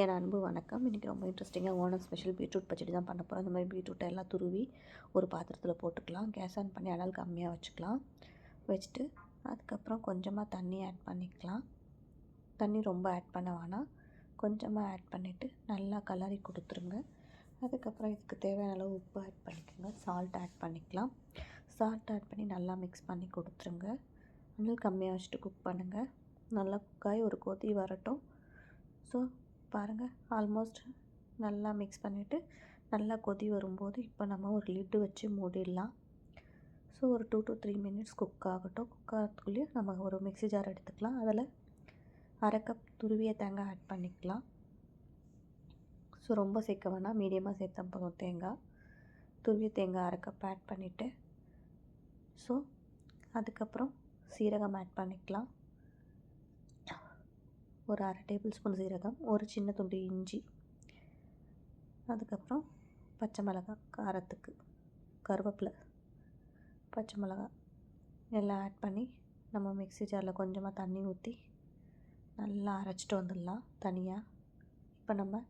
என் அன்பு வணக்கம். இன்றைக்கி ரொம்ப இன்ட்ரெஸ்டிங்காக ஓனர் ஸ்பெஷல் பீட்ரூட் பச்சடி தான் பண்ண போகிறோம் இந்த மாதிரி பீட்ரூட்டை எல்லாம் துருவி ஒரு பாத்திரத்தில் போட்டுக்கலாம். கேஸ் ஆன் பண்ணி அனல் கம்மியாக வச்சுக்கலாம். வச்சுட்டு அதுக்கப்புறம் கொஞ்சமாக தண்ணி ஆட் பண்ணிக்கலாம். தண்ணி ரொம்ப ஆட் பண்ண வேணாம். கொஞ்சமாக ஆட் பண்ணிவிட்டு நல்லா கலரி கொடுத்துருங்க. அதுக்கப்புறம் இதுக்கு தேவையான அளவு உப்பு ஆட் பண்ணிக்கோங்க. சால்ட் ஆட் பண்ணிக்கலாம். சால்ட் ஆட் பண்ணி நல்லா மிக்ஸ் பண்ணி கொடுத்துருங்க. அனல் கம்மியாக வச்சுட்டு குக் பண்ணுங்கள் நல்லா குக்காகி ஒரு கொதி வரட்டும். ஸோ பாருங்கள் ஆல்மோஸ்ட் நல்லா மிக்ஸ் பண்ணிவிட்டு நல்லா கொதி வரும்போது இப்போ நம்ம ஒரு லிட்டு வச்சு மூடிடலாம். ஸோ ஒரு two to three minutes cook ஆகட்டும். குக் ஆகிறதுக்குள்ளேயே நம்ம ஒரு மிக்ஸி ஜார் எடுத்துக்கலாம். அதில் அரை கப் துருவிய தேங்காய் ஆட் பண்ணிக்கலாம். ஸோ ரொம்ப சேர்க்க வேணாம். மீடியமாக சேர்த்தா போதும் தேங்காய். துருவிய தேங்காய் அரை கப் ஆட் பண்ணிவிட்டு ஸோ அதுக்கப்புறம் சீரகம் ஆட் பண்ணிக்கலாம். ஒரு அரை டேபிள் ஸ்பூன் சீரகம் ஒரு சின்ன துண்டு இஞ்சி அதுக்கப்புறம் பச்சை மிளகா காரத்துக்கு கருவேப்பிலை பச்சை மிளகா எல்லாம் ஆட் பண்ணி நம்ம மிக்ஸி ஜாரில் கொஞ்சமாக தண்ணி ஊற்றி நல்லா அரைச்சிட்டு வந்துடலாம் தனியாக இப்போ நம்ம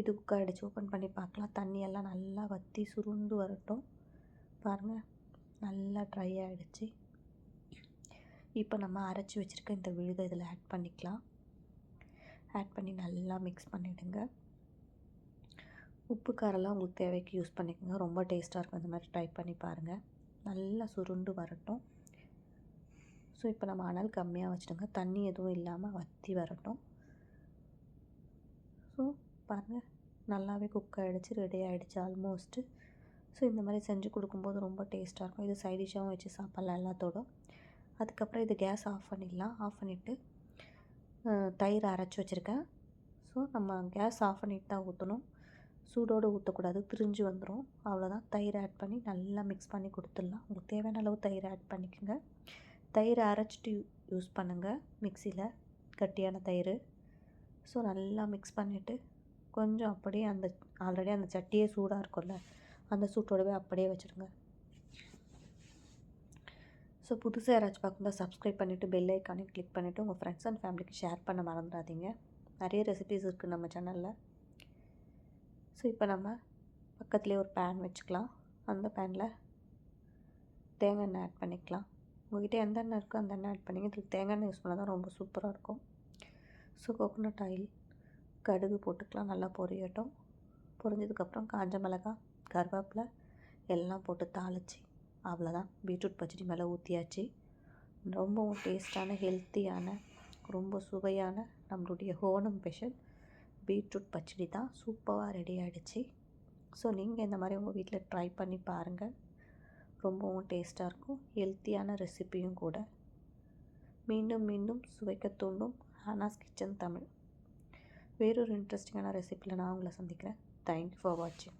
இது குக்கர் அடித்து ஓப்பன் பண்ணி பார்க்கலாம். தண்ணியெல்லாம் நல்லா வற்றி சுருண்டு வரட்டும். பாருங்கள் நல்லா ட்ரை ஆகிடுச்சு இப்போ நம்ம அரைச்சி வச்சுருக்க இந்த விழுதை இதில் ஆட் பண்ணிக்கலாம். ஆட் பண்ணி நல்லா மிக்ஸ் பண்ணிவிடுங்க உப்பு காரெல்லாம் உங்களுக்கு தேவைக்கு யூஸ் பண்ணிக்கோங்க. ரொம்ப டேஸ்ட்டாக இருக்கும். இந்த மாதிரி ட்ரை பண்ணி பாருங்கள் நல்லா சுருண்டு வரட்டும். ஸோ இப்போ நம்ம அனல் கம்மியாக வச்சுடுங்க தண்ணி எதுவும் இல்லாமல் வற்றி வரட்டும். ஸோ பாருங்கள் நல்லாவே குக் ஆகிடுச்சு ரெடி ஆகிடுச்சு ஆல்மோஸ்ட்டு ஸோ இந்த மாதிரி செஞ்சு கொடுக்கும்போது ரொம்ப டேஸ்ட்டாக இருக்கும். இது சைடிஷாகவும் வச்சு சாப்பிட்லாம் எல்லாத்தோடும் அதுக்கப்புறம் இது கேஸ் ஆஃப் பண்ணிடலாம். ஆஃப் பண்ணிவிட்டு தயிர் அரைச்சி வச்சுருக்கேன். ஸோ நம்ம கேஸ் ஆஃப் பண்ணிட்டு தான் ஊற்றணும் சூடோடு ஊற்றக்கூடாது திரிஞ்சு வந்துடும் அவ்வளோதான் தயிர் ஆட் பண்ணி நல்லா மிக்ஸ் பண்ணி கொடுத்துடலாம். உங்களுக்கு தேவையான அளவு தயிர் ஆட் பண்ணிக்கோங்க. தயிர் அரைச்சிட்டு யூஸ் பண்ணுங்கள் மிக்சியில் கட்டியான தயிர். ஸோ நல்லா மிக்ஸ் பண்ணிவிட்டு கொஞ்சம் அப்படியே அந்த ஆல்ரெடி அந்த சட்டியே சூடாக இருக்கும்ல அந்த சூட்டோடவே அப்படியே வச்சுருங்க. ஸோ புதுசாக யாராச்சும் பார்க்கும்போது சப்ஸ்கிரைப் பண்ணிவிட்டு பெல் ஐக்கானையும் கிளிக் பண்ணிவிட்டு உங்கள் ஃப்ரெண்ட்ஸ் அண்ட் ஃபேமிலிக்கு ஷேர் பண்ண மறந்துடாதீங்க. நிறைய ரெசிபிஸ் இருக்குது நம்ம சேனலில் ஸோ இப்போ நம்ம பக்கத்துலேயே ஒரு பேன் வச்சுக்கலாம். அந்த பேனில் தேங்காய் எண்ணெய் ஆட் பண்ணிக்கலாம். உங்கள்கிட்ட எந்த எண்ணெய் இருக்கோ அந்த எண்ணெய் ஆட் பண்ணிங்க. இதுக்கு தேங்காய் எண்ணெய் யூஸ் பண்ணால் தான் ரொம்ப சூப்பராக இருக்கும். ஸோ கோகோனட் ஆயில் கடுகு போட்டுக்கலாம். நல்லா பொரியட்டும். பொரிஞ்சதுக்கப்புறம் காஞ்ச மிளகாய் கருவேப்பிலை எல்லாம் போட்டு தாளித்து அவ்வளோதான். பீட்ரூட் பச்சடி மேலே ஊற்றியாச்சு ரொம்பவும் டேஸ்டான ஹெல்த்தியான ரொம்ப சுவையான நம்மளுடைய ஹோனம் ஸ்பெஷல் பீட்ரூட் பச்சடி தான். சூப்பராக ரெடி ஆகிடுச்சு ஸோ நீங்கள் இந்த மாதிரி உங்கள் வீட்டில் ட்ரை பண்ணி பாருங்கள் ரொம்பவும் டேஸ்ட்டாக இருக்கும். ஹெல்த்தியான ரெசிப்பியும் கூட. மீண்டும் மீண்டும் சுவைக்க தூண்டும் ஹானாஸ் கிச்சன் தமிழ். வேறொரு இன்ட்ரெஸ்டிங்கான ரெசிப்பியில் நான் உங்களை சந்திக்கிறேன். தேங்க்யூ ஃபார் வாட்சிங்